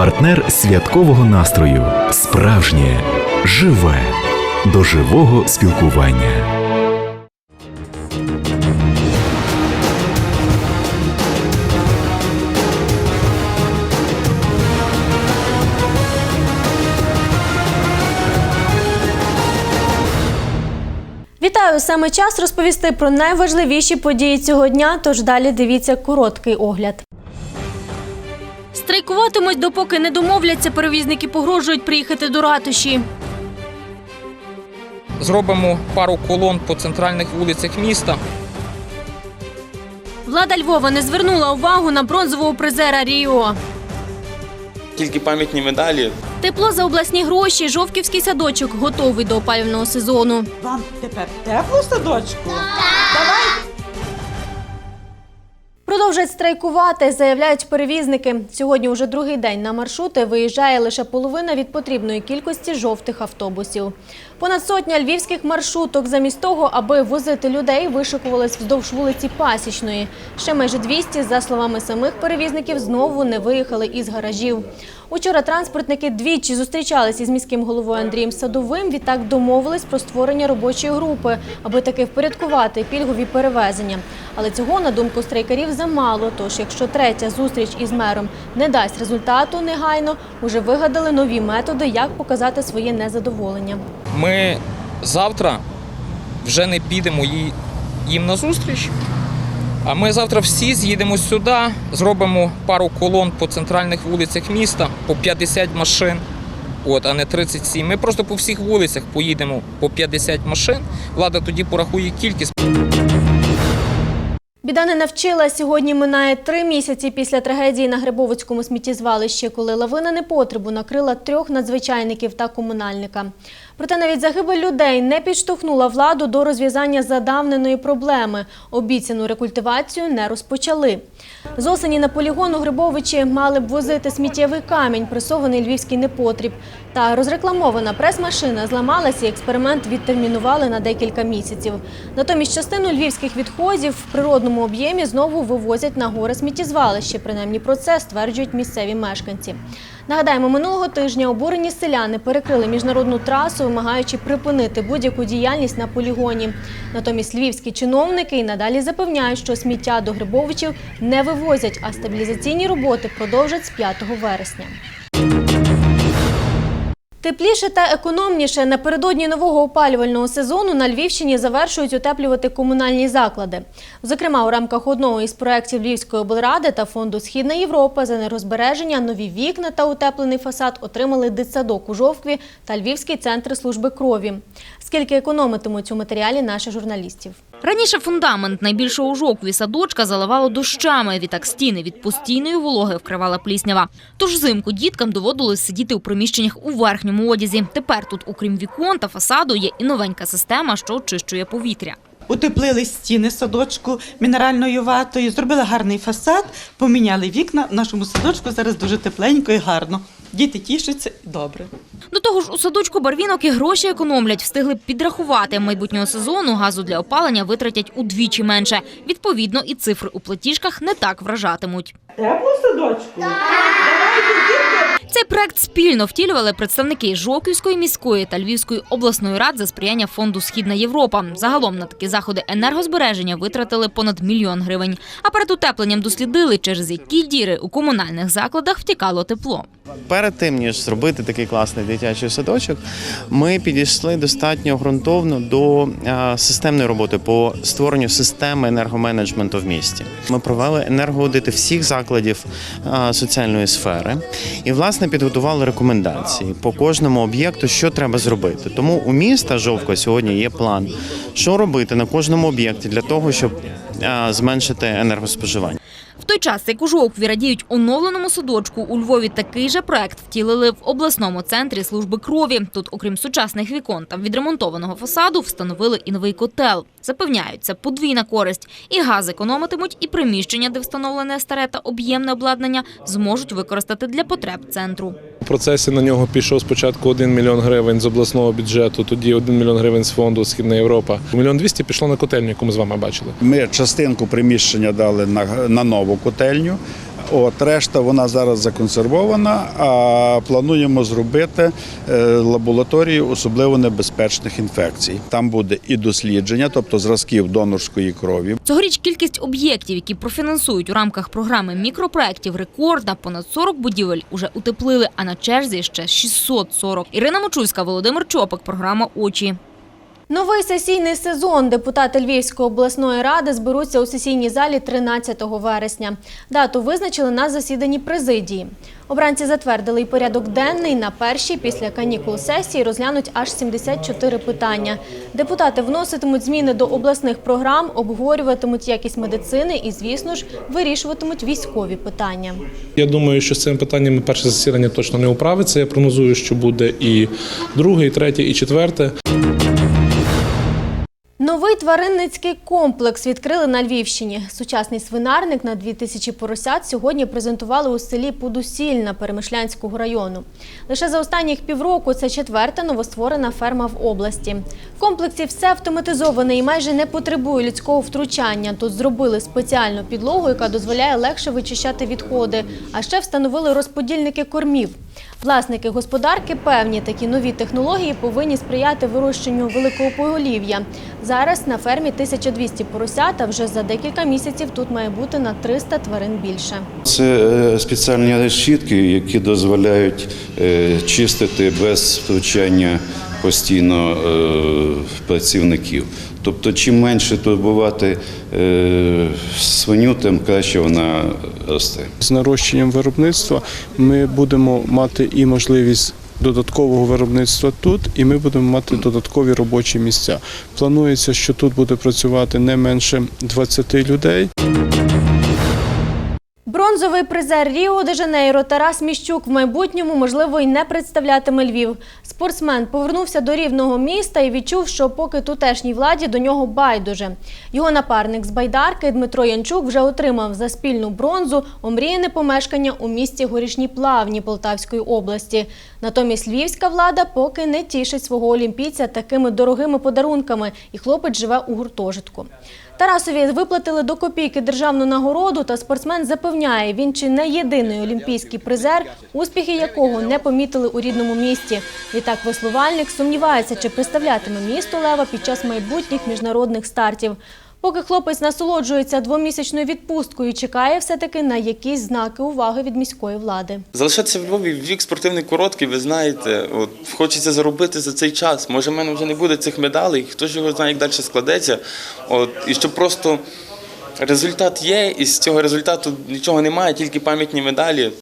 партнер святкового настрою, справжнє, живе, до живого спілкування. Вітаю! Саме час розповісти про найважливіші події цього дня. Тож далі дивіться короткий огляд. Страйкуватимуть, допоки не домовляться. Перевізники погрожують приїхати до ратуші. Зробимо пару колон по центральних вулицях міста. Влада Львова не звернула увагу на бронзового призера Ріо. Тільки пам'ятні медалі. Тепло за обласні гроші. Жовківський садочок готовий до опалювального сезону. Вам тепер тепло садочку? Давай Продовжують страйкувати, заявляють перевізники. Сьогодні уже другий день на маршрути виїжджає лише половина від потрібної кількості жовтих автобусів. Понад сотня львівських маршруток замість того, аби возити людей, вишикувались вздовж вулиці Пасічної. Ще майже 200, за словами самих перевізників, знову не виїхали із гаражів. Учора транспортники двічі зустрічалися із міським головою Андрієм Садовим. Відтак домовились про створення робочої групи, аби таки впорядкувати пільгові перевезення. Але цього, на думку страйкарів, замало. Тож, якщо третя зустріч із мером не дасть результату негайно, уже вигадали нові методи, як показати своє незадоволення. Ми завтра вже не підемо їм на зустріч. А ми завтра всі з'їдемо сюди, зробимо пару колон по центральних вулицях міста, по 50 машин, от, а не 37. Ми просто по всіх вулицях поїдемо по 50 машин. Влада тоді порахує кількість. Біда не навчила. Сьогодні минає три місяці після трагедії на Грибовицькому сміттєзвалищі, коли лавина непотребу накрила трьох надзвичайників та комунальника. Проте навіть загибель людей не підштовхнула владу до розв'язання задавненої проблеми. Обіцяну рекультивацію не розпочали. З осені на полігон у Грибовичі мали б возити сміттєвий камінь, пресований львівський непотріб. Та розрекламована прес-машина зламалася і експеримент відтермінували на декілька місяців. Натомість частину львівських відходів в природному об'ємі знову вивозять на горе сміттєзвалище. Принаймні про це стверджують місцеві мешканці. Нагадаємо, минулого тижня обурені селяни перекрили міжнародну трасу, вимагаючи припинити будь-яку діяльність на полігоні. Натомість львівські чиновники і надалі запевняють, що сміття до Грибовичів не вивозять, а стабілізаційні роботи продовжать з 5 вересня. Тепліше та економніше напередодні нового опалювального сезону на Львівщині завершують утеплювати комунальні заклади. Зокрема, у рамках одного із проєктів Львівської облради та фонду Східна Європа за нерозбереження нові вікна та утеплений фасад отримали дитсадок у Жовкві та Львівський центр служби крові. Скільки економитимуть у матеріалі наших журналістів? Раніше фундамент найбільшого жокві садочка заливало дощами. Відтак стіни від постійної вологи вкривала пліснява. Тож взимку діткам доводилось сидіти у приміщеннях у верхньому одязі. Тепер тут, окрім вікон та фасаду, є і новенька система, що очищує повітря. Утеплили стіни садочку мінеральною ватою, зробили гарний фасад, поміняли вікна. В нашому садочку зараз дуже тепленько і гарно. Діти тішаться добре. До того ж, у садочку барвінок і гроші економлять. Встигли підрахувати майбутнього сезону. Газу для опалення витратять удвічі менше. Відповідно, і цифри у платіжках не так вражатимуть. Тепло в садочку? Цей проект спільно втілювали представники Жовківської міської та Львівської обласної рад за сприяння фонду Східна Європа. Загалом на такі заходи енергозбереження витратили понад мільйон гривень. А перед утепленням дослідили, через які діри у комунальних закладах втікало тепло. Перед тим ніж зробити такий класний дитячий садочок, ми підійшли достатньо ґрунтовно до е, системної роботи по створенню системи енергоменеджменту в місті. Ми провели енергоаудити всіх закладів е, соціальної сфери і власне підготували рекомендації по кожному об'єкту, що треба зробити. Тому у міста Жовко сьогодні є план, що робити на кожному об'єкті для того, щоб е, зменшити енергоспоживання. В той час, як у Жовкві радіють оновленому садочку, у Львові такий же проект втілили в обласному центрі служби крові. Тут, окрім сучасних вікон та відремонтованого фасаду, встановили і новий котел. Запевняють, це подвійна користь. І газ економитимуть, і приміщення, де встановлене старе та об'ємне обладнання, зможуть використати для потреб центру. В процесі на нього пішов спочатку 1 мільйон гривень з обласного бюджету, тоді 1 мільйон гривень з фонду Східна Європа. Мільйон 200 пішло на котельню, яку ми з вами бачили. Ми частинку приміщення дали на, на нову котельню. От решта вона зараз законсервована. А плануємо зробити е, лабораторію особливо небезпечних інфекцій. Там буде і дослідження, тобто зразків донорської крові. Цьогоріч кількість об'єктів, які профінансують у рамках програми мікропроєктів, рекордна. Понад 40 будівель уже утеплили, а на черзі ще 640. Ірина Мочульська, Володимир Чопик, програма «Очі». Новий сесійний сезон депутати Львівської обласної ради зберуться у сесійній залі 13 вересня. Дату визначили на засіданні президії. Обранці затвердили й порядок денний. На першій після канікул сесії розглянуть аж 74 питання. Депутати вноситимуть зміни до обласних програм, обговорюватимуть якість медицини і, звісно ж, вирішуватимуть військові питання. Я думаю, що з цим питанням перше засідання точно не управиться. Я прогнозую, що буде і друге, і третє, і четверте. Новий тваринницький комплекс відкрили на Львівщині. Сучасний свинарник на 2000 поросят сьогодні презентували у селі Подусільна Перемишлянського району. Лише за останніх півроку це четверта новостворена ферма в області. В комплексі все автоматизоване і майже не потребує людського втручання. Тут зробили спеціальну підлогу, яка дозволяє легше вичищати відходи, а ще встановили розподільники кормів. Власники господарки певні, такі нові технології повинні сприяти вирощенню великого поголів'я. Зараз на фермі 1200 поросят, а вже за декілька місяців тут має бути на 300 тварин більше. Це е, спеціальні решітки, які дозволяють е, чистити без втручання постійно е, працівників. Тобто, чим менше турбувати свиню, тим краще вона росте. З нарощенням виробництва ми будемо мати і можливість додаткового виробництва тут, і ми будемо мати додаткові робочі місця. Планується, що тут буде працювати не менше 20 людей. Бронзовий призер Ріо де Жанейро Тарас Міщук в майбутньому, можливо, й не представлятиме Львів. Спортсмен повернувся до рівного міста і відчув, що поки тутешній владі до нього байдуже. Його напарник з байдарки Дмитро Янчук вже отримав за спільну бронзу омріяне помешкання у місті Горішні Плавні Полтавської області. Натомість львівська влада поки не тішить свого олімпійця такими дорогими подарунками, і хлопець живе у гуртожитку. Тарасові виплатили до копійки державну нагороду, та спортсмен запевняє, він чи не єдиний олімпійський призер, успіхи якого не помітили у рідному місті. Відтак веслувальник сумнівається, чи представлятиме місто Лева під час майбутніх міжнародних стартів. Поки хлопець насолоджується двомісячною відпусткою, чекає все-таки на якісь знаки уваги від міської влади. Залишатися в Львові вік спортивний короткий, ви знаєте. От хочеться заробити за цей час. Може, в мене вже не буде цих медалей, хто ж його знає, як далі складеться. От і щоб просто результат є, і з цього результату нічого немає, тільки пам'ятні медалі.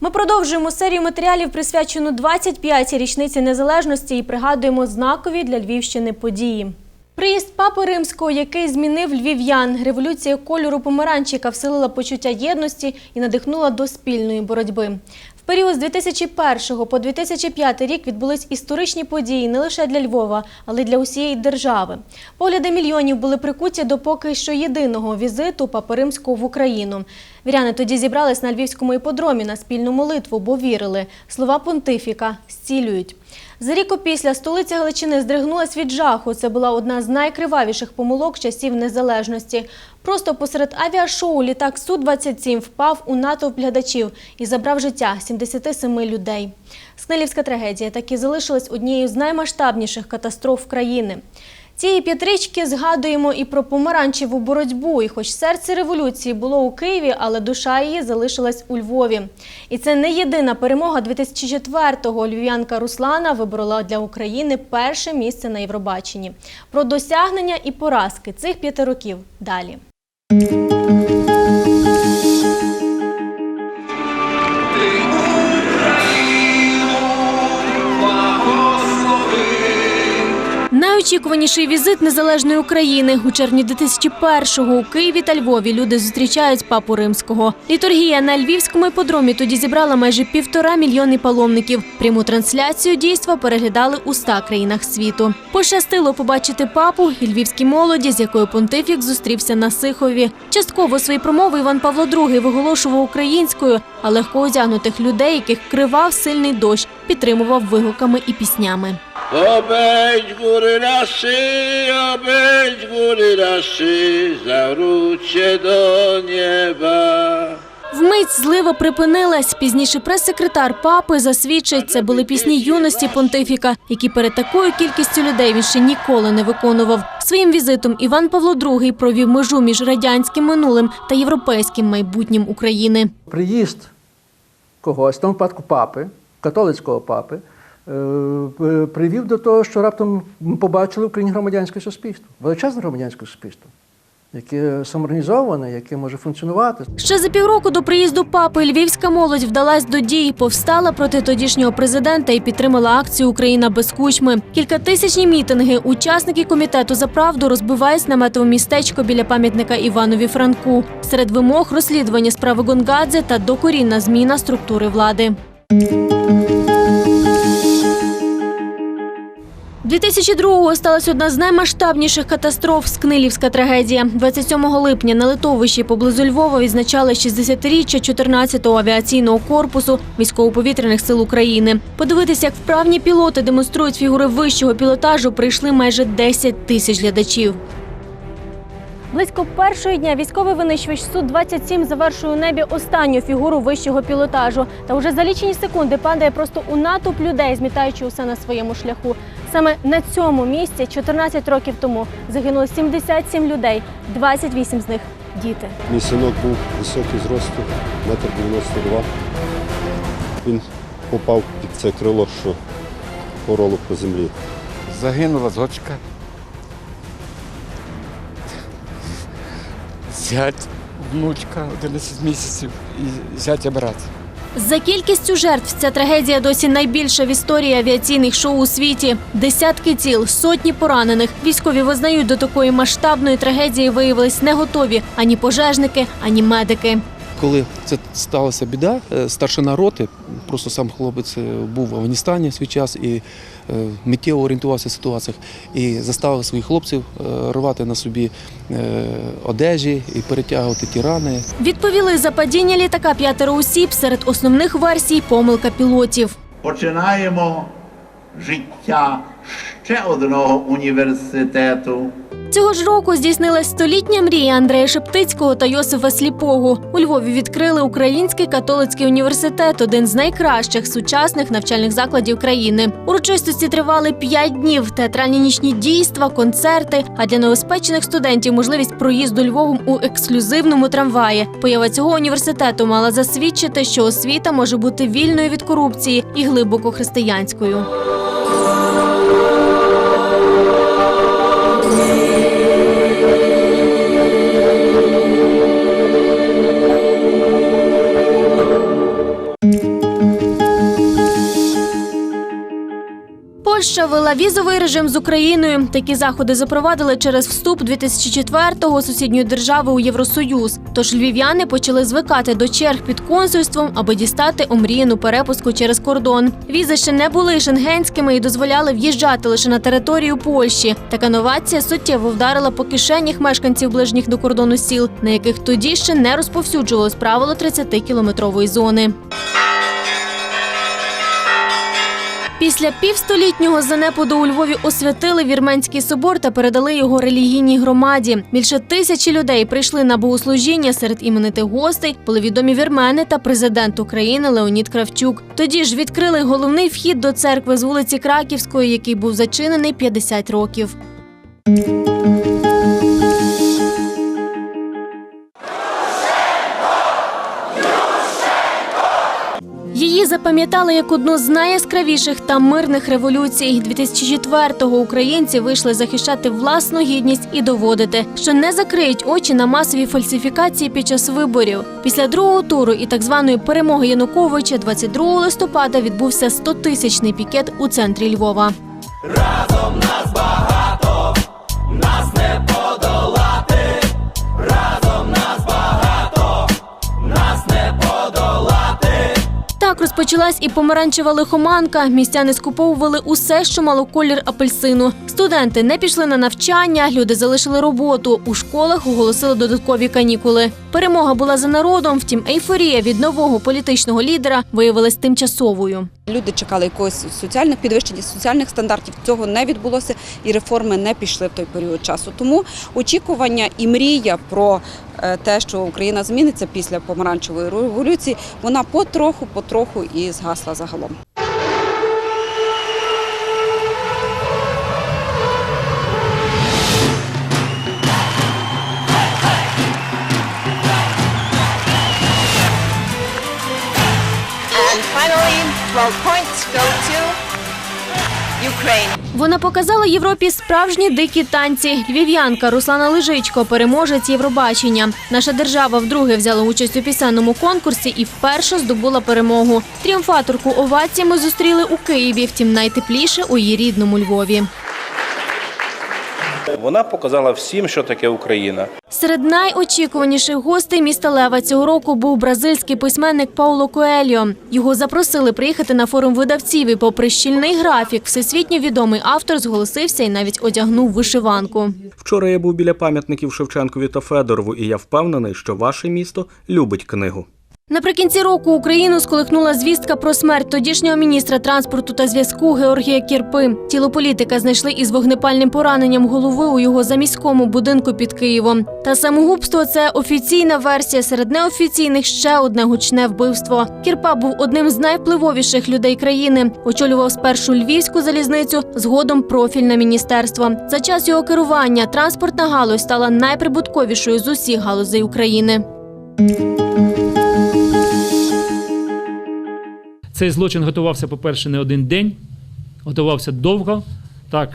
Ми продовжуємо серію матеріалів, присвячену 25-й річниці незалежності і пригадуємо знакові для Львівщини події. Приїзд папи римського, який змінив львів'ян, революція кольору помаранчика вселила почуття єдності і надихнула до спільної боротьби. В період з 2001 по 2005 рік відбулись історичні події не лише для Львова, але й для усієї держави. Погляди мільйонів були прикуті до поки що єдиного візиту папи римського в Україну. Віряни тоді зібрались на львівському іподромі на спільну молитву, бо вірили, слова понтифіка зцілюють. За рік опісля столиця Галичини здригнулась від жаху. Це була одна з найкривавіших помилок часів незалежності. Просто посеред авіашоу літак Су-27 впав у натовп глядачів і забрав життя 77 людей. Снилівська трагедія так і залишилась однією з наймасштабніших катастроф країни. Цієї п'ятрички згадуємо і про помаранчеву боротьбу. І хоч серце революції було у Києві, але душа її залишилась у Львові. І це не єдина перемога 2004-го. Львів'янка Руслана виборола для України перше місце на Євробаченні. Про досягнення і поразки цих п'яти років далі. Найочікуваніший візит незалежної України у червні 2001-го у Києві та Львові люди зустрічають папу римського. Літургія на львівському іпподромі тоді зібрала майже півтора мільйони паломників. Пряму трансляцію дійства переглядали у ста країнах світу. Пощастило побачити папу і львівській молоді, з якою понтифік зустрівся на Сихові. Частково свої промови Іван Павло II виголошував українською, а легко одягнутих людей, яких кривав сильний дощ, підтримував вигуками і піснями. Obejdź góry naszy, obejdź góry naszy, zawróćcie do nieba. Вмить злива припинилась. Пізніше прес-секретар папи засвідчить, це були пісні юності понтифіка, які перед такою кількістю людей він ще ніколи не виконував. Своїм візитом Іван Павло II провів межу між радянським минулим та європейським майбутнім України. приїзд когось, в тому випадку папи, католицького папи, привів до того, що раптом побачили в Україні громадянське суспільство, величезне громадянське суспільство, яке самоорганізоване, яке може функціонувати. Ще за півроку до приїзду папи львівська молодь вдалась до дій, повстала проти тодішнього президента і підтримала акцію Україна без кучми. Кількатисячні мітинги, учасники комітету за правду розбивають наметове містечко біля пам'ятника Іванові Франку. Серед вимог розслідування справи Гонгадзе та докорінна зміна структури влади. 2002-го сталася одна з наймасштабніших катастроф Скнилівська трагедія. 27 липня на литовищі поблизу Львова відзначали 60-річчя 14-го авіаційного корпусу військово-повітряних сил України. Подивитися, як вправні пілоти демонструють фігури вищого пілотажу, прийшли майже 10 тисяч глядачів. Близько першого дня військовий винищувач Су-27 завершує у небі останню фігуру вищого пілотажу. Та вже за лічені секунди падає просто у натовп людей, змітаючи усе на своєму шляху. Саме на цьому місці 14 років тому загинуло 77 людей, 28 з них діти. Мій синок був високий зросту, метр 92. Він попав під це крило, що пороло по землі. Загинула дочка. Зять, внучка 11 місяців і зятя брат. За кількістю жертв ця трагедія досі найбільша в історії авіаційних шоу у світі. Десятки тіл, сотні поранених. Військові визнають, до такої масштабної трагедії виявились не готові ані пожежники, ані медики. Коли це сталася біда, е, старшина роти, просто сам хлопець е, був в Афганістані в свій час і е, миттєво орієнтувався в ситуаціях і заставив своїх хлопців рвати на собі одежі і перетягувати ті рани. Відповіли за падіння літака п'ятеро осіб серед основних версій помилка пілотів. Починаємо життя ще одного університету. Цього ж року здійснилась столітня мрія Андрея Шептицького та Йосифа Сліпого. У Львові відкрили Український католицький університет, один з найкращих сучасних навчальних закладів країни. Урочистості тривали п'ять днів, театральні нічні дійства, концерти. А для новоспечених студентів можливість проїзду Львовом у ексклюзивному трамваї. Поява цього університету мала засвідчити, що освіта може бути вільною від корупції і глибоко християнською. Ввела візовий режим з Україною. Такі заходи запровадили через вступ 2004-го сусідньої держави у Євросоюз. Тож львів'яни почали звикати до черг під консульством, аби дістати омріяну перепуску через кордон. Візи ще не були шенгенськими і дозволяли в'їжджати лише на територію Польщі. Така новація суттєво вдарила по кишенях мешканців ближніх до кордону сіл, на яких тоді ще не розповсюджувалось правило 30-кілометрової зони. Після півстолітнього занепаду у Львові освятили Вірменський собор та передали його релігійній громаді. Більше тисячі людей прийшли на богослужіння. Серед іменитих гостей були відомі вірмени та президент України Леонід Кравчук. Тоді ж відкрили головний вхід до церкви з вулиці Краківської, який був зачинений 50 років. Її запам'ятали як одну з найяскравіших та мирних революцій. 2004-го українці вийшли захищати власну гідність і доводити, що не закриють очі на масові фальсифікації під час виборів. Після другого туру і так званої перемоги Януковича 22 листопада відбувся 100-тисячний пікет у центрі Львова. Разом нас багато, нас не Почалась і помаранчева лихоманка. Містяни скуповували усе, що мало колір апельсину. Студенти не пішли на навчання, люди залишили роботу. У школах оголосили додаткові канікули. Перемога була за народом, втім, ейфорія від нового політичного лідера виявилась тимчасовою. Люди чекали якогось соціальних підвищення соціальних стандартів. Цього не відбулося, і реформи не пішли в той період часу. Тому очікування і мрія про е, те, що Україна зміниться після помаранчевої революції, вона потроху, потроху і згасла загалом. And finally, 12 points go to Ukraine. Вона показала Європі справжні дикі танці. Львів'янка Руслана Лежичко, переможець Євробачення. Наша держава вдруге взяла участь у пісенному конкурсі і вперше здобула перемогу. Тріумфаторку оваціями зустріли у Києві, втім найтепліше у її рідному Львові. Вона показала всім, що таке Україна. Серед найочікуваніших гостей міста Лева цього року був бразильський письменник Пауло Коельо. Його запросили приїхати на форум видавців. І попри щільний графік, всесвітньо відомий автор зголосився і навіть одягнув вишиванку. Вчора я був біля пам'ятників Шевченкові та Федорову, і я впевнений, що ваше місто любить книгу. Наприкінці року Україну сколихнула звістка про смерть тодішнього міністра транспорту та зв'язку Георгія Кірпи. Тіло політика знайшли із вогнепальним пораненням голови у його заміському будинку під Києвом. Та самогубство це офіційна версія. Серед неофіційних ще одне гучне вбивство. Кірпа був одним з найвпливовіших людей країни. Очолював спершу львівську залізницю, згодом профільне міністерство. За час його керування транспортна галузь стала найприбутковішою з усіх галузей України. Цей злочин готувався, по-перше, не один день, готувався довго, так,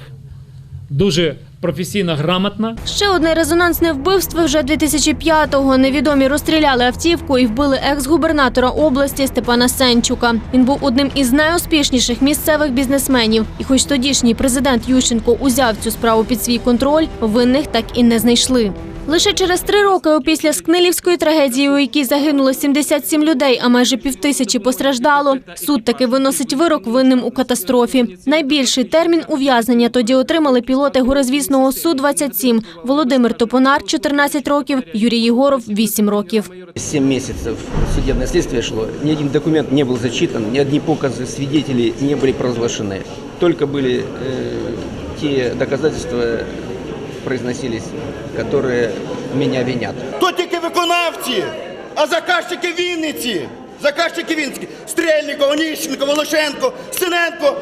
дуже професійно, грамотно. Ще одне резонансне вбивство вже 2005-го. Невідомі розстріляли автівку і вбили екс-губернатора області Степана Сенчука. Він був одним із найуспішніших місцевих бізнесменів. І хоч тодішній президент Ющенко узяв цю справу під свій контроль, винних так і не знайшли. Лише через три роки опісля Скнилівської трагедії, у якій загинуло 77 людей, а майже півтисячі постраждало, суд таки виносить вирок винним у катастрофі. Найбільший термін ув'язнення тоді отримали пілоти горозвісного Су-27 Володимир Топонар – 14 років, Юрій Єгоров – 8 років. Семь месяцев судебное следствие шло, ни один документ не был зачитан, ни одни показы свидетелей не были провозглашены. Только были э, те доказательства произносились, которые меня винят. То тільки виконавці, а заказчики Вінниці. Заказчики Вінниці. Стрельников, Оніщенко, Волошенко, Синенко.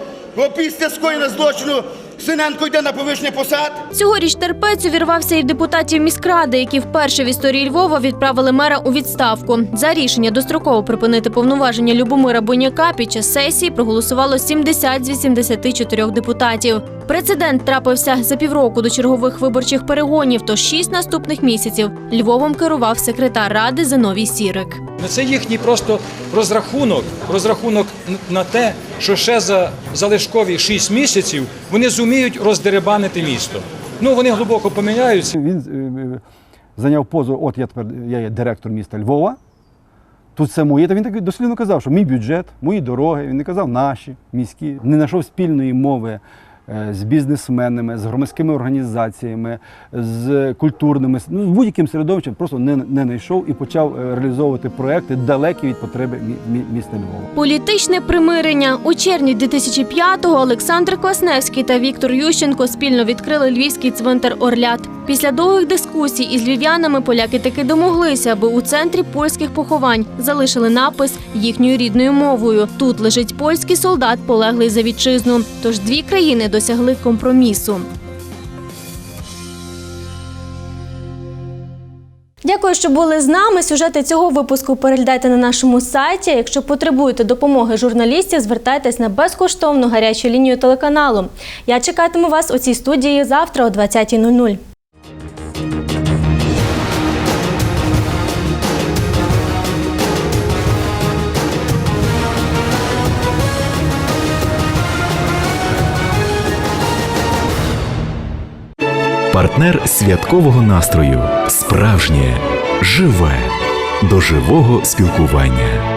Після скоєння злочину Синенко йде на повищення посад. Цьогоріч терпець увірвався і в депутатів міськради, які вперше в історії Львова відправили мера у відставку. За рішення достроково припинити повноваження Любомира Боняка під час сесії проголосувало 70 з 84 депутатів. Прецедент трапився за півроку до чергових виборчих перегонів, то шість наступних місяців Львовом керував секретар ради Зиновій Сірик. Ну, Це їхній просто розрахунок, розрахунок на те, що ще за залишкові 6 місяців вони зуміють роздеребанити місто. Ну вони глибоко поміняються. Він е, зайняв позу, от я тепер я є директор міста Львова. Тут це моє. Та він так дослідно казав, що мій бюджет, мої дороги. Він не казав наші міські. Не знайшов спільної мови е, з бізнесменами, з громадськими організаціями, з культурними, ну, будь-яким середовищем просто не, не знайшов і почав е, реалізовувати проекти далекі від потреби мі- мі- міста Львова. Політичне примирення у червні 2005-го Олександр Квасневський та Віктор Ющенко спільно відкрили львівський цвинтар Орлят. Після довгих дискусій із львів'янами поляки таки домоглися, аби у центрі польських поховань залишили напис їхньою рідною мовою. Тут лежить польський солдат, полеглий за вітчизну. Тож дві країни досягли компромісу. Дякую, що були з нами. Сюжети цього випуску переглядайте на нашому сайті. Якщо потребуєте допомоги журналістів, звертайтесь на безкоштовну гарячу лінію телеканалу. Я чекатиму вас у цій студії завтра о 20.00. Партнер святкового настрою. Справжнє, живе, до живого спілкування.